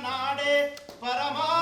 நாடே பரமா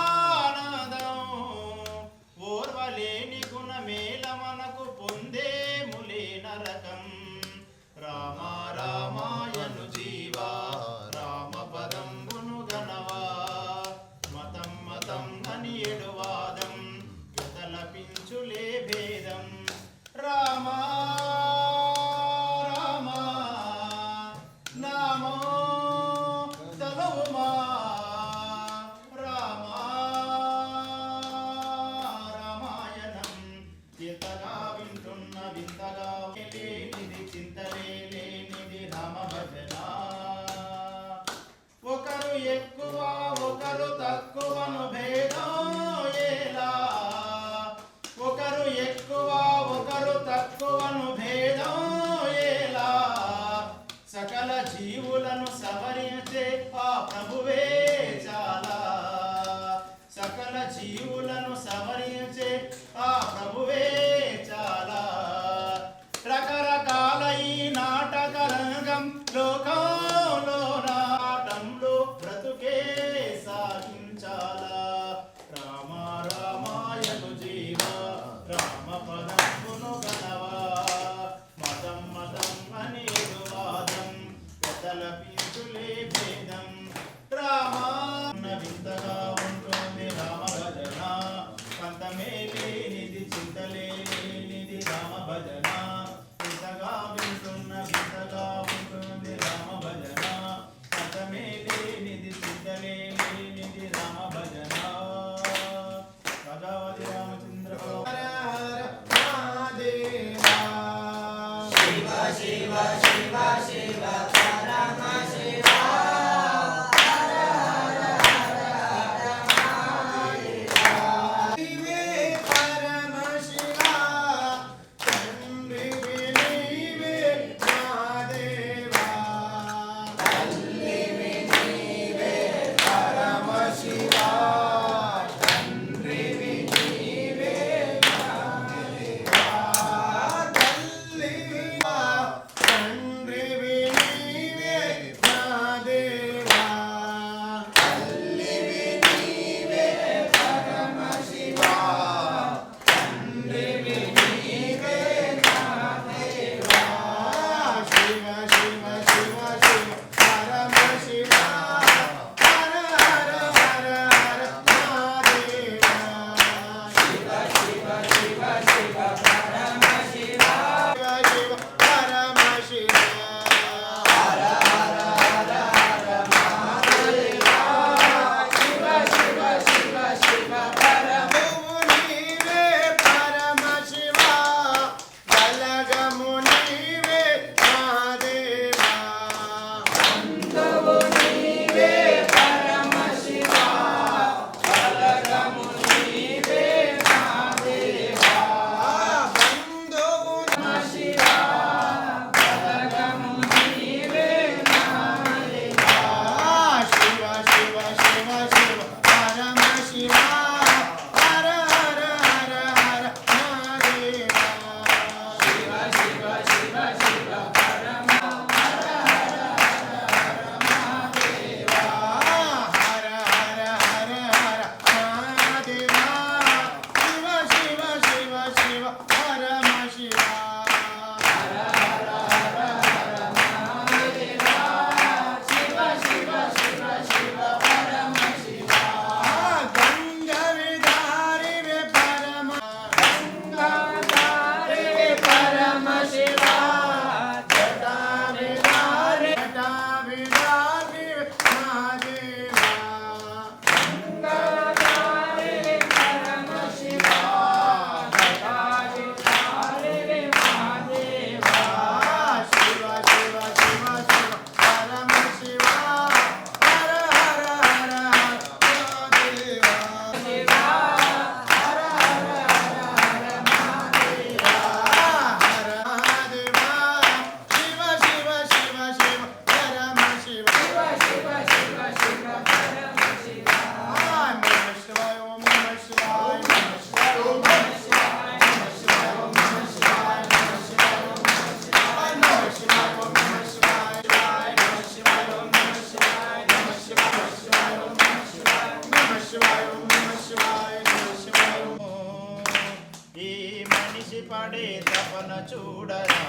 పడే తపన చూడరా.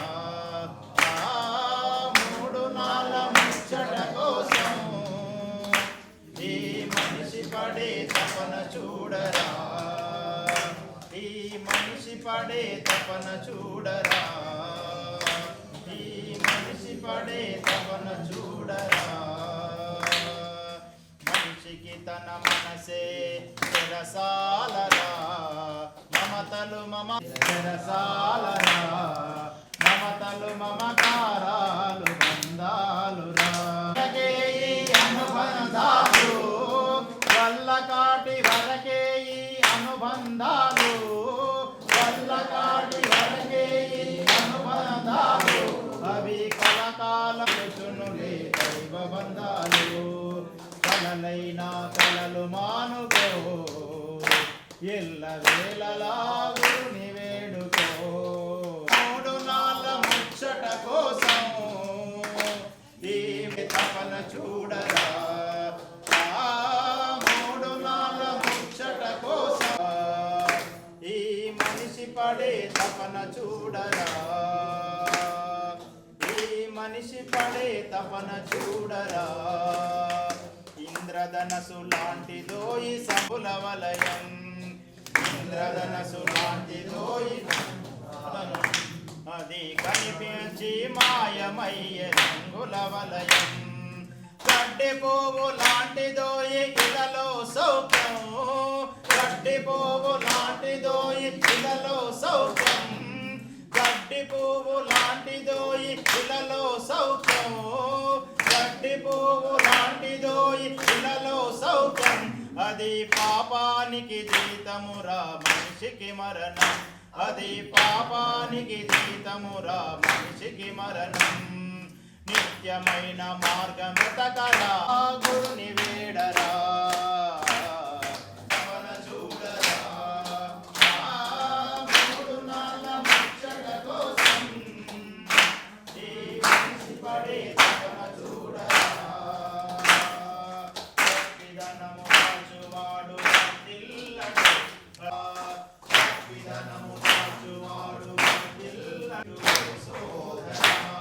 మూడు నాల ముచ్చట కోసం ఈ మనిషి పడే తపన చూడరా. ఈ మనిషి పడే తపన చూడరా. ఈ మనిషి పడే తపన చూడరా. మనిషికి తన మనసే తెరసాలరా మమతలు మమ తెరసాలరా మమతలు మమకారాలు బంధాలురా. అనుబంధాలు వల్ల కాటి వరకే ఈ అనుబంధాలు కలలైనా కలలు మానుకో. ఎల్ల వేళలా గురుని వేడుకో. మూడు నాళ్ళ ముచ్చట కోసం ఈమె తపన చూడరా. ఆ మూడు నాళ్ళ ముచ్చట కోసం ఈ మనిషి పడే తపన చూడరా. ఈ మనిషి పడే తపన చూడరా. ఇంద్రధనసు లాంటిదోయి ఈ సబుల వలయం. ఇంద్రధనసు లాంటిదోయి అది కనిపించి మాయమయ్య రంగుల వలయం. గడ్డి పువ్వు లాంటిదో ఈ ఇలలో సౌఖ్యం. గడ్డి పువ్వు లాంటిదో ఈ సౌఖ్యం. గడ్డి పువ్వు లాంటిదో ఈ ఇలలో సౌఖ్యం. గడ్డి పువ్వు లాంటిదో ఈ ఇలలో సౌఖ్యం. అది పాపానికి జీతమురా మనిషికి మరణం. అది పాపానికి జీతమురా మనిషికి మరణం. నిత్యమైన మార్గం కలా గురుని వేడరా. Oh,